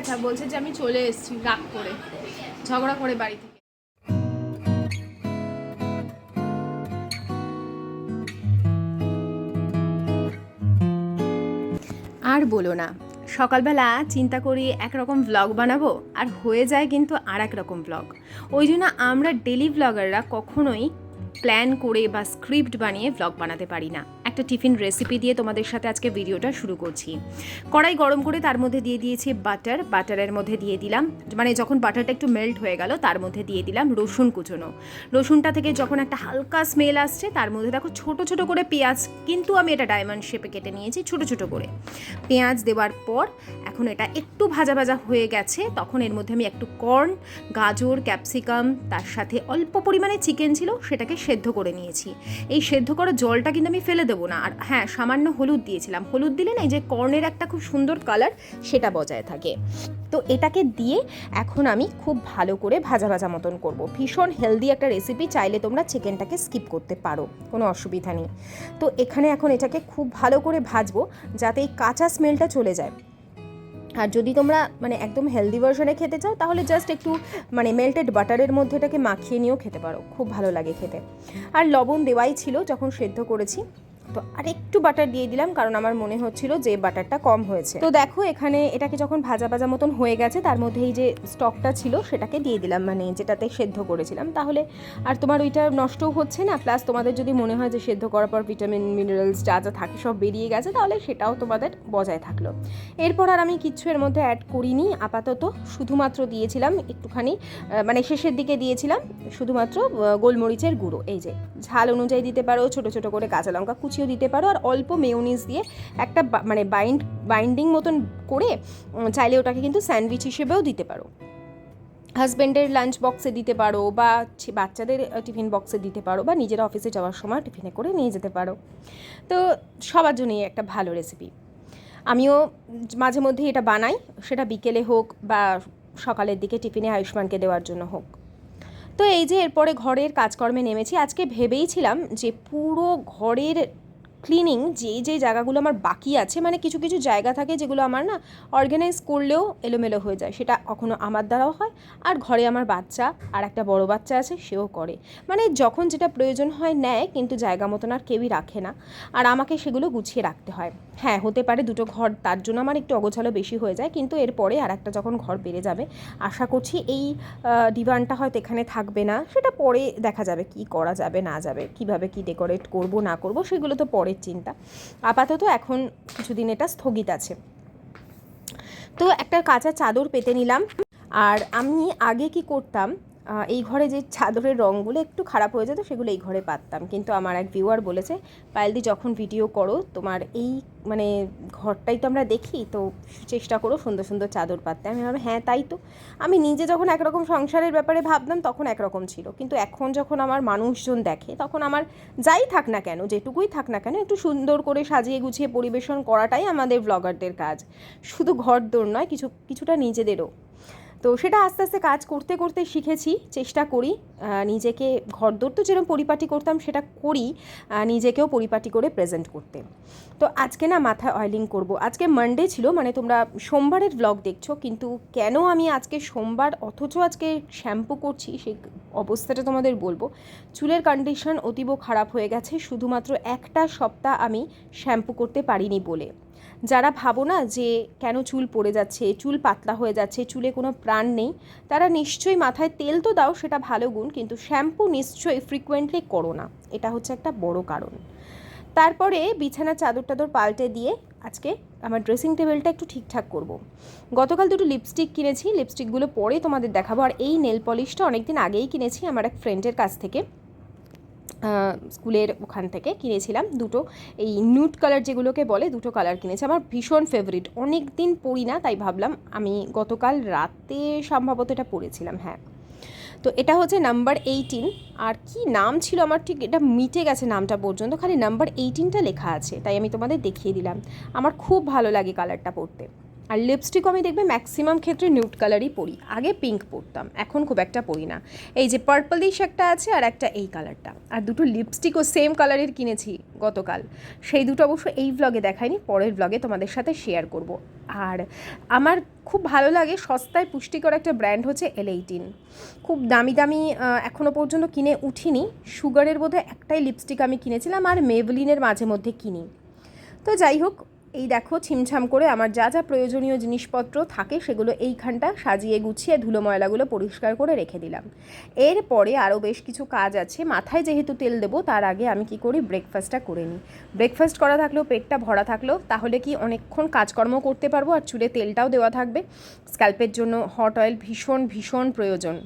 আছে বলছে যে আমি চলে এসেছি রাগ করে, ঝগড়া করে বাড়ি থেকে। আর বলো না, সকালবেলা চিন্তা করি একরকম ব্লগ বানাবো, আর হয়ে যায় কিন্তু আর এক রকম ব্লগ ওই জন্য আমরা ডেলি ব্লগাররা কখনোই প্ল্যান করে বা স্ক্রিপ্ট বানিয়ে ব্লগ বানাতে পারি না। একটা টিফিন রেসিপি দিয়ে তোমাদের সাথে আজকে ভিডিওটা শুরু করছি। কড়াই গরম করে তার মধ্যে দিয়ে দিয়েছি বাটার বাটারের মধ্যে দিয়ে দিলাম। মানে যখন বাটারটা একটু মেল্ট হয়ে গেল, তার মধ্যে দিয়ে দিলাম রসুন কুচোনো। রসুনটা থেকে যখন একটা হালকা স্মেল আসছে, তার মধ্যে দেখো ছোট ছোট করে পেঁয়াজ, কিন্তু আমি এটা ডায়মন্ড শেপে কেটে নিয়েছি ছোট ছোট করে। পেঁয়াজ দেওয়ার পর এখন এটা একটু ভাজা ভাজা হয়ে গেছে, তখন এর মধ্যে আমি একটু কর্ন গাজর ক্যাপসিকাম তার সাথে অল্প পরিমাণে চিকেন ছিল, সেটাকে সেদ্ধ করে নিয়েছি। এই সেদ্ধ করা জলটা কিন্তু আমি ফেলে দেবো না। আর হ্যাঁ সামান্য হলুদ দিয়েছিলাম। হলুদ দিলে না এই যে কর্নের একটা খুব সুন্দর কালার সেটা বজায় থাকে। তো এটাকে দিয়ে এখন আমি খুব ভালো করে ভাজা ভাজা মতন করব। ভীষণ হেলদি একটা রেসিপি চাইলে তোমরা চিকেনটাকে স্কিপ করতে পারো। কোনো অসুবিধা নেই। তো এখানে এখন এটাকে খুব ভালো করে ভাজবো যাতে এই কাঁচা স্মেলটা চলে যায়। আর যদি তোমরা মানে একদম হেলদি ভার্সনে খেতে চাও, তাহলে জাস্ট একটু মানে মেল্টেড বাটারের মধ্যে এটাকে মাখিয়ে নিয়েও খেতে পারো। খুব ভালো লাগে খেতে। আর লবণ দেওয়াই ছিল যখন সেদ্ধ করেছি। তো আর একটু বাটার দিয়ে দিলাম, কারণ আমার মনে হচ্ছিল যে বাটারটা কম হয়েছে। তো দেখো, এখানে এটাকে যখন ভাজা ভাজা মতন হয়ে গেছে, তার মধ্যে এই যে স্টকটা ছিল, সেটাকে দিয়ে দিলাম মানে যেটাতে সেদ্ধ করেছিলাম। তাহলে আর তোমার ওইটা নষ্টও হচ্ছে না প্লাস তোমাদের যদি মনে হয় যে সেদ্ধ করার পর ভিটামিন মিনারেলস যা যা থাকে সব বেরিয়ে গেছে, তাহলে সেটাও তোমাদের বজায় থাকল। এরপর আর আমি কিচ্ছু এর মধ্যে অ্যাড করিনি, আপাতত শুধুমাত্র দিয়েছিলাম একটুখানি মানে শেষের দিকে দিয়েছিলাম শুধুমাত্র গোলমরিচের গুঁড়ো। এই যে ঝাল অনুযায়ী দিতে পারো, ছোট ছোট করে কাঁচা লঙ্কা কুচিও দিতে পারো আর অল্প মেয়োনিজ দিয়ে একটা মানে বাইন্ড বাইন্ডিং মতন করে চাইলে ওটাকে কিন্তু স্যান্ডউইচ হিসেবেও দিতে পারো। হাজব্যান্ডের লাঞ্চ বক্সে দিতে পারো বা বাচ্চাদের টিফিন বক্সে দিতে পারো বা নিজের অফিসে যাওয়ার সময় টিফিনে করে নিয়ে যেতে পারো। তো সবার জন্যই একটা ভালো রেসিপি আমিও মাঝে মধ্যে এটা বানাই, সেটা বিকেলে হোক বা সকালের দিকে টিফিনে আয়ুষ্মানকে দেওয়ার জন্য হোক। তো এই যে এরপরে ঘরের কাজকর্মে নেমেছি, আজকে ভেবেইছিলাম যে পুরো ঘরের ক্লিনিং যে যে জায়গাগুলো আমার বাকি আছে মানে কিছু কিছু জায়গা থাকে যেগুলো আমার না অর্গানাইজ করলেও এলোমেলো হয়ে যায়। সেটা কখনো আমার দ্বারাও হয়, আর ঘরে আমার বাচ্চা আর একটা বড় বাচ্চা আছে, সেও করে। মানে যখন যেটা প্রয়োজন হয় নেয়, কিন্তু জায়গা মতন আর কেউই রাখে না। আর আমাকে সেগুলো গুছিয়ে রাখতে হয়। হ্যাঁ হতে পারে দুটো ঘর, তার জন্য আমার একটু অগোছালো বেশি হয়ে যায়, কিন্তু এরপরে আর একটা যখন ঘর বেড়ে যাবে, আশা করছি এই ডিভানটা হয়তো এখানে থাকবে না। সেটা পরে দেখা যাবে কি করা যাবে, না যাবে, কীভাবে কি ডেকোরেট করব, না করব, সেগুলো তো পরের চিন্তা। আপাতত এখন কিছুদিন এটা স্থগিত আছে। তো একটা কাঁচা চাদর পেতে নিলাম। আর আমি আগে কি করতাম এই ঘরে যে চাদরের রঙগুলো একটু খারাপ হয়ে যেত, সেগুলো এই ঘরে পাততাম। কিন্তু আমার এক ভিউয়ার বলেছে, পায়েলদি, যখন ভিডিও করো, তোমার এই মানে ঘরটাই তো আমরা দেখি, তো চেষ্টা করো সুন্দর সুন্দর চাদর পাততে। আমি ভাবলাম হ্যাঁ তাই তো। আমি নিজে যখন একরকম সংসারের ব্যাপারে ভাবতাম, তখন একরকম ছিল। কিন্তু এখন যখন আমার মানুষজন দেখে, তখন আমার যাই থাক না কেন, যেটুকুই থাক না কেন, একটু সুন্দর করে সাজিয়ে গুছিয়ে পরিবেশন করাটাই আমাদের ব্লগারদের কাজ। শুধু ঘর দৌড় নয়, কিছু, কিছুটা নিজেদেরও। তো সেটা আস্তে আস্তে কাজ করতে করতে শিখেছি, চেষ্টা করি। নিজেকে ঘরদোর তো যেরকম পরিপাটি করতাম সেটা করি নিজেকেও পরিপাটি করে প্রেজেন্ট করতে। তো আজকে না মাথায় অয়েলিং করব। আজকে মানডে ছিল মানে তোমরা সোমবারের ব্লগ দেখছ, কিন্তু কেন আমি আজকে সোমবার অথচ আজকে শ্যাম্পু করছি সেই অবস্থাটা তোমাদের বলব। চুলের কন্ডিশন অতীব খারাপ হয়ে গেছে, শুধুমাত্র একটা সপ্তাহ আমি শ্যাম্পু করতে পারিনি বলে। যারা ভাবো না যে কেন চুল পড়ে যাচ্ছে, চুল পাতলা হয়ে যাচ্ছে, চুলে কোনো প্রাণ নেই, তারা নিশ্চয়ই মাথায় তেল তো দাও, সেটা ভালো গুণ, কিন্তু শ্যাম্পু নিশ্চয়ই ফ্রিকোয়েন্টলি করো না। এটা হচ্ছে একটা বড় কারণ। তারপরে বিছানার চাদর টাদর পাল্টে দিয়ে আজকে আমার ড্রেসিং টেবিলটা একটু ঠিকঠাক করব। গতকাল দুটো লিপস্টিক কিনেছি লিপস্টিকগুলো পরে তোমাদের দেখাবো। আর এই নেল পলিশটা অনেকদিন আগেই কিনেছি আমার এক ফ্রেন্ডের কাছ থেকে। স্কুলের ওখান থেকে কিনেছিলাম দুটো। এই নিউড কালার যেগুলোকে বলে, দুটো কালার কিনেছি। আমার ভীষণ ফেভারিট অনেক দিন পরি না, তাই ভাবলাম আমি গতকাল রাতে সম্ভবত এটা পরেছিলাম হ্যাঁ। তো এটা হচ্ছে নাম্বার এইটিন আর কি নাম ছিল আমার ঠিক এটা মিটে গেছে নামটা পর্যন্ত, খালি নাম্বার এইটিনটা লেখা আছে, তাই আমি তোমাদের দেখিয়ে দিলাম। আমার খুব ভালো লাগে কালারটা পরতে। আর লিপস্টিকও আমি দেখবে ম্যাক্সিমাম ক্ষেত্রে নিউড কালারই পরি। আগে পিঙ্ক পরতাম, এখন খুব একটা পরি না। এই যে পার্পলিশ একটা আছে আর একটা এই কালারটা আর দুটো লিপস্টিকও সেম কালারের কিনেছি গতকাল। সেই দুটো অবশ্য এই ভ্লগে দেখাইনি, পরের ব্লগে তোমাদের সাথে শেয়ার করব। আর আমার খুব ভালো লাগে সস্তায় পুষ্টিকর একটা ব্র্যান্ড হচ্ছে এল এইটিন খুব দামি দামি এখনও পর্যন্ত কিনে উঠিনি। সুগারের বোধহয় একটাই লিপস্টিক আমি কিনেছিলাম আর মেভলিনের মাঝে মধ্যে কিনি। তো যাই হোক এই দেখো, ছিমছাম করে আমার যা যা প্রয়োজনীয় জিনিসপত্র থাকে সেগুলো এইখানটা সাজিয়ে গুছিয়ে ধুলো ময়লাগুলো পরিষ্কার করে রেখে দিলাম। এরপরে আরও বেশ কিছু কাজ আছে। মাথায় যেহেতু তেল দেবো, তার আগে আমি কি করি ব্রেকফাস্টটা করে নিই। ব্রেকফাস্ট করা থাকলেও, পেটটা ভরা থাকলেও, তাহলে কি অনেকক্ষণ কাজকর্ম করতে পারব আর চুলে তেলটাও দেওয়া থাকবে। স্ক্যাল্পের জন্য হট অয়েল ভীষণ ভীষণ প্রয়োজন।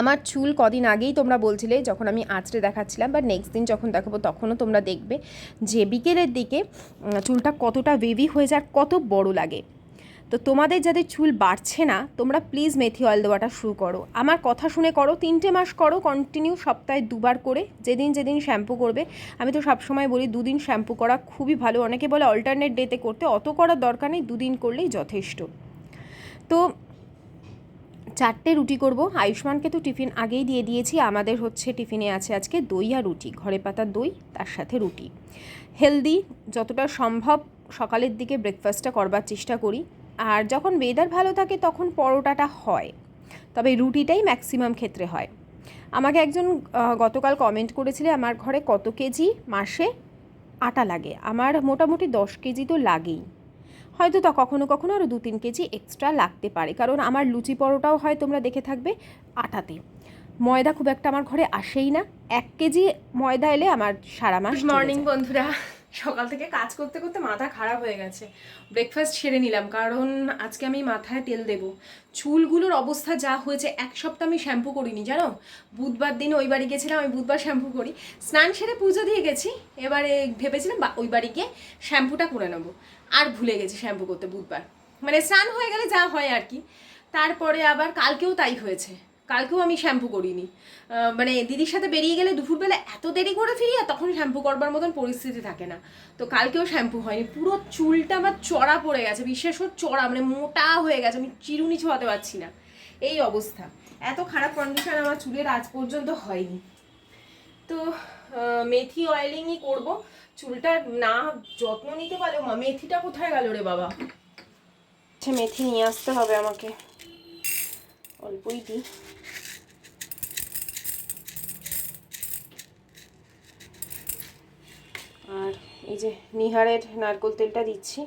আমার চুল কদিন আগেই তোমরা বলছিলে যখন আমি আঁচড়ে দেখাচ্ছিলাম বা নেক্সট দিন যখন দেখাবো তখনও তোমরা দেখবে যে বিকেলের দিকে চুলটা কতটা বেবি হয়ে যায়, কত বড় লাগে। তো তোমাদের যাদের চুল বাড়ছে না, তোমরা প্লিজ মেথি অয়েল দেওয়াটা শুরু করো। আমার কথা শুনে করো, তিনটে মাস করো কন্টিনিউ সপ্তাহে দুবার করে, যেদিন যেদিন শ্যাম্পু করবে। আমি তো সবসময় বলি, দুদিন শ্যাম্পু করা খুবই ভালো। অনেকে বলে অল্টারনেট ডেতে করতে, অত করার দরকার নেই, দুদিন করলেই যথেষ্ট। তো চারটে রুটি করব। আয়ুষ্মানকে তো টিফিন আগেই দিয়ে দিয়েছি, আমাদের হচ্ছে টিফিনে আছে আজকে দই আর রুটি, ঘরে পাতা দই, তার সাথে রুটি। হেলদি, যতটা সম্ভব সকালের দিকে ব্রেকফাস্টটা করবার চেষ্টা করি। আর যখন ওয়েদার ভালো থাকে তখন পরোটাটা হয়, তবে রুটিটাই ম্যাক্সিমাম ক্ষেত্রে হয়। আমাকে একজন গতকাল কমেন্ট করেছিলে, আমার ঘরে কত কেজি মাসে আটা লাগে? আমার মোটামুটি দশ কেজি তো লাগেই। হয়তো তা কখনো কখনো আরও দু তিন কেজি এক্সট্রা লাগতে পারে। কারণ আমার লুচি পরোটাও হয় তোমরা দেখে থাকবে আটাতে। ময়দা খুব একটা আমার ঘরে আসেই না। এক কেজি ময়দা এলে আমার সারা মাস মর্নিং বন্ধুরা। সকাল থেকে কাজ করতে করতে মাথা খারাপ হয়ে গেছে। ব্রেকফাস্ট সেরে নিলাম, কারণ আজকে আমি মাথায় তেল দেব। চুলগুলোর অবস্থা যা হয়েছে, এক সপ্তাহ আমি শ্যাম্পু করিনি, জানো? বুধবার দিন ওই বাড়ি গেছিলাম, আমি বুধবার শ্যাম্পু করি। স্নান সেরে পুজো দিয়ে গেছি, এবারে ভেবেছিলাম ওই বাড়ি গিয়ে শ্যাম্পুটা করে নেব। আর ভুলে গেছি শ্যাম্পু করতে বুধবার। মানে স্নান হয়ে গেলে যা হয় আর কি। তারপরে আবার কালকেও তাই হয়েছে। কালকেও আমি শ্যাম্পু করিনি। মানে দিদির সাথে বেরিয়ে গেলে দুপুরবেলা এত দেরি করে ফিরি আর তখন শ্যাম্পু করবার মতন পরিস্থিতি থাকে না। তো কালকেও শ্যাম্পু হয়নি। পুরো চুলটা আমার চড়া পড়ে গেছে বিশেষ করে চড়া মানে মোটা হয়ে গেছে, আমি চিরুনি ছোঁয়াতে পারছি না। এই অবস্থা। এত খারাপ কন্ডিশন আমার চুলের আজ পর্যন্ত হয়নি। তো মেথি অয়েলিংই করব। চুলটা না যত্ন নিতে পারলেও মা, মেথিটা কোথায় গেল রে বাবা? আচ্ছা মেথি নিয়ে আসতে হবে আমাকে। অল্পই দিই। আর এই যে নিহারের নারকোল তেলটা দিচ্ছি।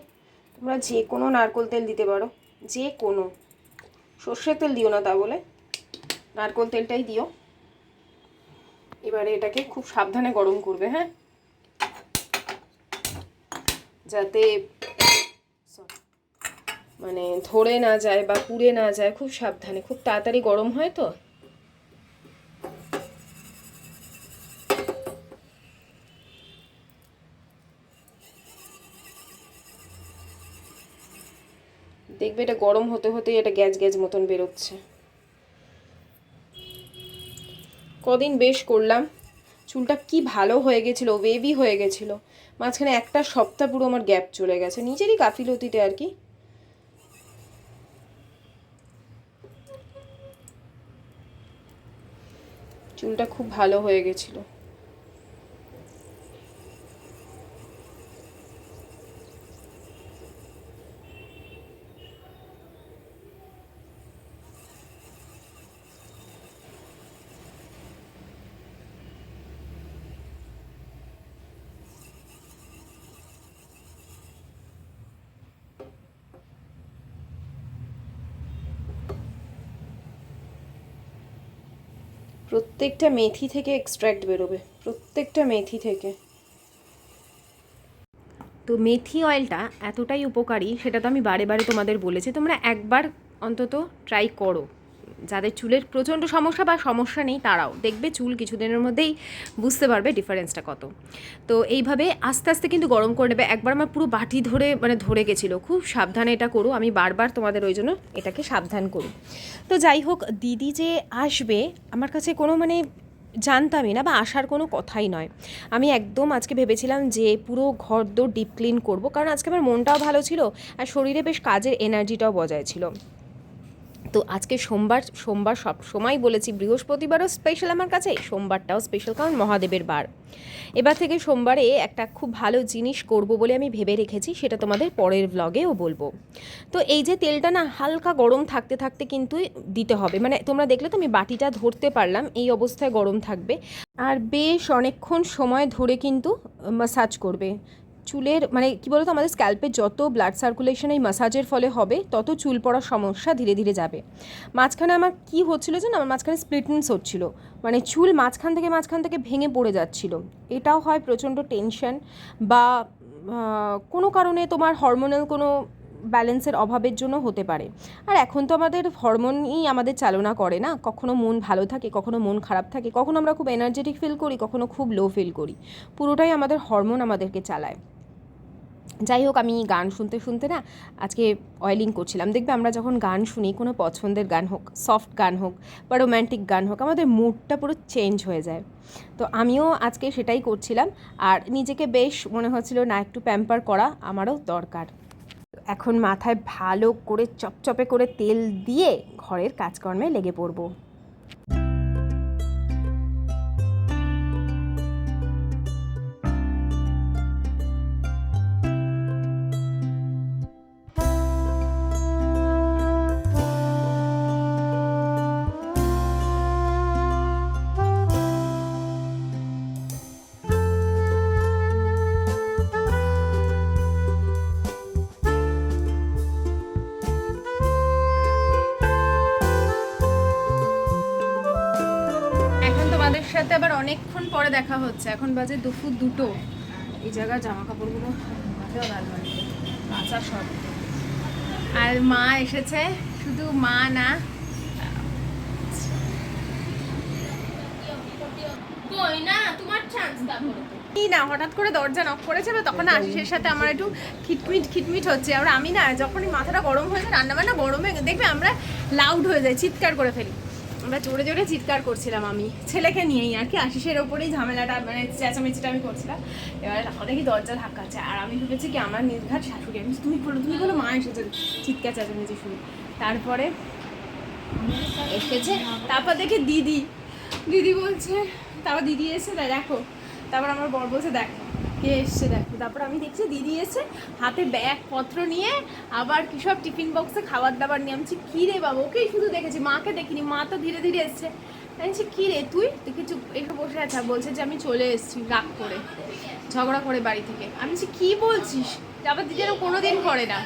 তোমরা যে কোনো নারকোল তেল দিতে পারো যে কোনো সর্ষের তেল দিও না তা বলে, নারকোল তেলটাই দিও। এবারে এটাকে খুব সাবধানে গরম করবে হ্যাঁ? যাতে মানে ধরে না যায় বা পুড়ে না যায়, খুব সাবধানে, খুব তাড়াতাড়ি গরম হয় তো? দেখবে এটা গরম হতে হতে এটা গ্যাস গ্যাস মতন বেরোচ্ছে। কদিন বেশ করলাম, চুলটা কি ভালো হয়ে গেছিল ওয়েভি হয়ে গেছিল, মাঝখানে একটা সপ্তাহ পুরো আমার গ্যাপ চলে গেছে, নিজেরই গাফিলতিতে আর কি। চুলটা খুব ভালো হয়ে গেছিল। প্রত্যেকটা মেথি থেকে এক্সট্র্যাক্ট বেরোবে, প্রত্যেকটা মেথি থেকে। তো মেথি অয়েলটা এতটাই উপকারী, সেটা তো আমি বারে বারে তোমাদের বলেছি, তোমরা একবার অন্তত ট্রাই করো। যাদের চুলের প্রচণ্ড সমস্যা বা সমস্যা নেই তারাও দেখবে চুল কিছুদিনের মধ্যেই বুঝতে পারবে ডিফারেন্সটা কত। তো এইভাবে আস্তে আস্তে কিন্তু গরম করে নেবে। একবার আমার পুরো বাটি ধরে মানে ধরে গেছিল। খুব সাবধানে এটা করো। আমি বারবার তোমাদের ওই জন্য এটাকে সাবধান করি। তো যাই হোক, দিদি যে আসবে, আমার কাছে কোনো মানে জানতামই না বা আসার কোনো কথাই নয়। আমি একদম আজকে ভেবেছিলাম যে পুরো ঘর দোর ডিপ ক্লিন করব। কারণ আজকে আমার মনটাও ভালো ছিল আর শরীরে বেশ কাজের এনার্জিটাও বজায় ছিল। তো আজকে সোমবার সোমবার সব সময় বলেছি, বৃহস্পতিবারও স্পেশাল আমার কাছে, সোমবারটাও স্পেশাল কারণ মহাদেবের বার। এবার থেকে সোমবারে একটা খুব ভালো জিনিস করব বলে আমি ভেবে রেখেছি, সেটা তোমাদের পরের ব্লগেও বলব। তো এই যে তেলটা না হালকা গরম থাকতে থাকতে কিন্তু দিতে হবে। মানে তোমরা দেখলে তো আমি বাটিটা ধরতে পারলাম, এই অবস্থায় গরম থাকবে। আর বেশ অনেকক্ষণ সময় ধরে কিন্তু মাসাজ করবে। চুলের মানে কী বলতো, আমাদের স্ক্যাল্পে যত ব্লাড সার্কুলেশন এই মাসাজের ফলে হবে, তত চুল পড়ার সমস্যা ধীরে ধীরে যাবে। মাঝখানে আমার কি হচ্ছিল জানো? আমার মাঝখানে স্প্লিটনেস হচ্ছিল। মানে চুল মাঝখান থেকে মাঝখান থেকে ভেঙে পড়ে যাচ্ছিল। এটাও হয় প্রচণ্ড টেনশন বা কোনো কারণে তোমার হরমোনাল কোনো ব্যালেন্সের অভাবের জন্য হতে পারে। আর এখন তো আমাদের হরমোনই আমাদের চালনা করে না। কখনো মন ভালো থাকে, কখনো মন খারাপ থাকে, কখনো আমরা খুব এনার্জেটিক ফিল করি, কখনো খুব লো ফিল করি। পুরোটাই আমাদের হরমোন আমাদেরকে চালায়। যাই হোক, আমি গান শুনতে শুনতে না আজকে অয়েলিং করছিলাম। দেখবে আমরা যখন গান শুনি, কোনো পছন্দের গান হোক সফট গান হোক বা রোম্যান্টিক গান হোক, আমাদের মুডটা পুরো চেঞ্জ হয়ে যায়। তো আমিও আজকে সেটাই করছিলাম। আর নিজেকে বেশ মনে হচ্ছিল, না, একটু প্যাম্পার করা আমারও দরকার। এখন মাথায় ভালো করে চপচপে করে তেল দিয়ে ঘরের কাজকর্মে লেগে পড়ব। পরে দেখা হচ্ছে। এখন বাজে দুপুর দুটো। এই জায়গায় জামা কাপড়গুলো কাঁচা সব। আর মা এসেছে। শুধু মা না। না তোমার চান্স দাও কি না হঠাৎ করে দরজা নক করেছিল তখন আশিসের সাথে আমার একটু খিটমিট খিটমিট হচ্ছে। আর আমি না যখনই মাথাটা গরম হয়ে যায় রান্নাবান্না গরমে দেখবে আমরা লাউড হয়ে যাই চিৎকার করে ফেলি। আমরা জোরে জোরে চিৎকার করছিলাম আমি। ছেলেকে নিয়েই আর কি, আশিসের ওপরেই ঝামেলাটা মানে চেঁচামেচিটা আমি করছিলাম। এবার দেখি দরজা ধাক্কাচ্ছে আর আমি ভেবেছি কি আমার নির্ঘাত শাশুড়ি, আমি তুমি বলো তুমি বলো, মা এসেছে। চিৎকার চেঁচামেচি শুনি তারপরে এসেছে। তারপর দেখে দিদি। দিদি বলছে, তারপর দিদি এসে দেখো। তারপর আমার বর বলছে, দেখো। কে এসছে দেখো। তারপর আমি দেখছি দিদি এসে হাতে ব্যাগ পত্র নিয়ে আবার কি সব টিফিন বক্সে খাবার দাবার নিয়ে। আমি কি রে বাবা, ওকেই শুধু দেখেছি, মাকে দেখিনি, মা তো ধীরে ধীরে এসছে। আমি কি রে তুই? তুই কিছু এসে বসে আছে বলছে যে, আমি চলে এসেছি রাগ করে, ঝগড়া করে বাড়ি থেকে। আমি বলছি, কী বলছিস? আবার দিদি কোনো দিন করে না।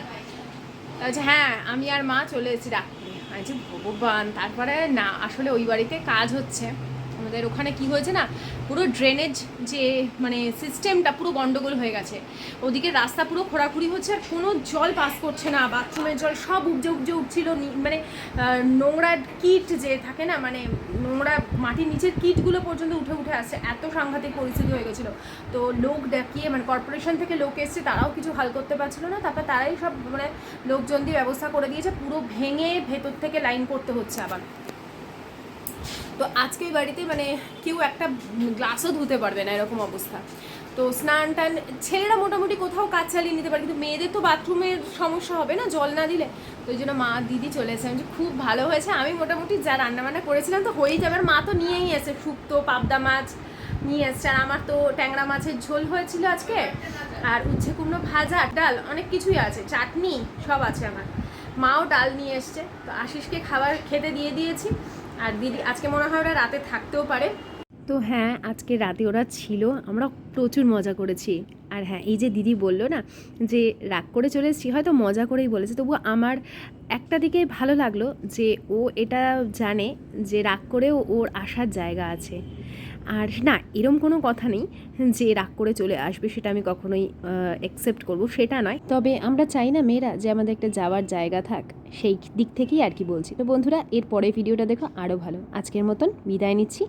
বলছে হ্যাঁ আমি আর মা চলে এসেছি রাগ করে। আমি ভগবান, তারপরে না, আসলে ওই বাড়িতে কাজ হচ্ছে। আমাদের ওখানে কি হয়েছে না, পুরো ড্রেনেজ যে মানে সিস্টেমটা পুরো গন্ডগোল হয়ে গেছে। ওদিকে রাস্তা পুরো খোঁড়াখুড়ি হচ্ছে আর কোনো জল পাস করছে না বাথরুমের জল সব উপজে উপজে উঠছিল মানে নোংরা কিট যে থাকে না মানে নোংরা মাটির নিচের কিটগুলো পর্যন্ত উঠে উঠে আসছে। এত সাংঘাতিক পরিস্থিতি হয়ে গেছিল। তো লোক ডাকিয়ে মানে কর্পোরেশন থেকে লোক এসছে, তারাও কিছু হাল করতে পারছিল না, তারপর তারাই সব মানে লোকজন দিয়ে ব্যবস্থা করে দিয়েছে, পুরো ভেঙে ভেতর থেকে লাইন করতে হচ্ছে আবার। তো আজকে বাড়িতে মানে কেউ একটা গ্লাসও ধুতে পারবে না, এরকম অবস্থা। তো স্নান টান ছেলেরা মোটামুটি কোথাও কাজ চালিয়ে নিতে পারে, কিন্তু মেয়েদের তো বাথরুমের সমস্যা হবে না, জল না দিলে? তো ওই জন্য মা, দিদি চলে এসে আমি খুব ভালো হয়েছে। আমি মোটামুটি যা রান্নাবান্না করেছিলাম তো হয়েই যাবে, আর মা তো নিয়েই এসে শুক্তো, পাবদা মাছ নিয়ে এসছে, আর আমার তো ট্যাংরা মাছের ঝোল হয়েছিল আজকে, আর উচ্ছে কুমড়ো ভাজা, ডাল, অনেক কিছুই আছে। চাটনি সব আছে আমার। মাও ডাল নিয়ে এসছে। তো আশিসকে খাবার খেতে দিয়ে দিয়েছি। আর দিদি, আজকে মনে হয় ওরা রাতে থাকতেও পারে। তো হ্যাঁ আজকে রাতে ওরা ছিল, আমরা প্রচুর মজা করেছি। আর হ্যাঁ এই যে দিদি বলল না যে রাগ করে চলে এসেছি, হয়তো মজা করেই বলেছে তবু আমার একটা দিকে ভালো লাগল যে ও এটা জানে যে রাগ করেও ওর আসার জায়গা আছে। আর না, এরম কোনো কথা নেই যে রাগ করে চলে আসবে সেটা আমি কখনোই অ্যাকসেপ্ট করব, সেটা নয়। তবে আমরা চাই না মেয়েরা যে আমাদের একটা যাওয়ার জায়গা থাক, সেই দিক থেকেই আর কি বলছি। তো বন্ধুরা এর পরে ভিডিওটা দেখো আরও ভালো। আজকের মতন বিদায় নিচ্ছি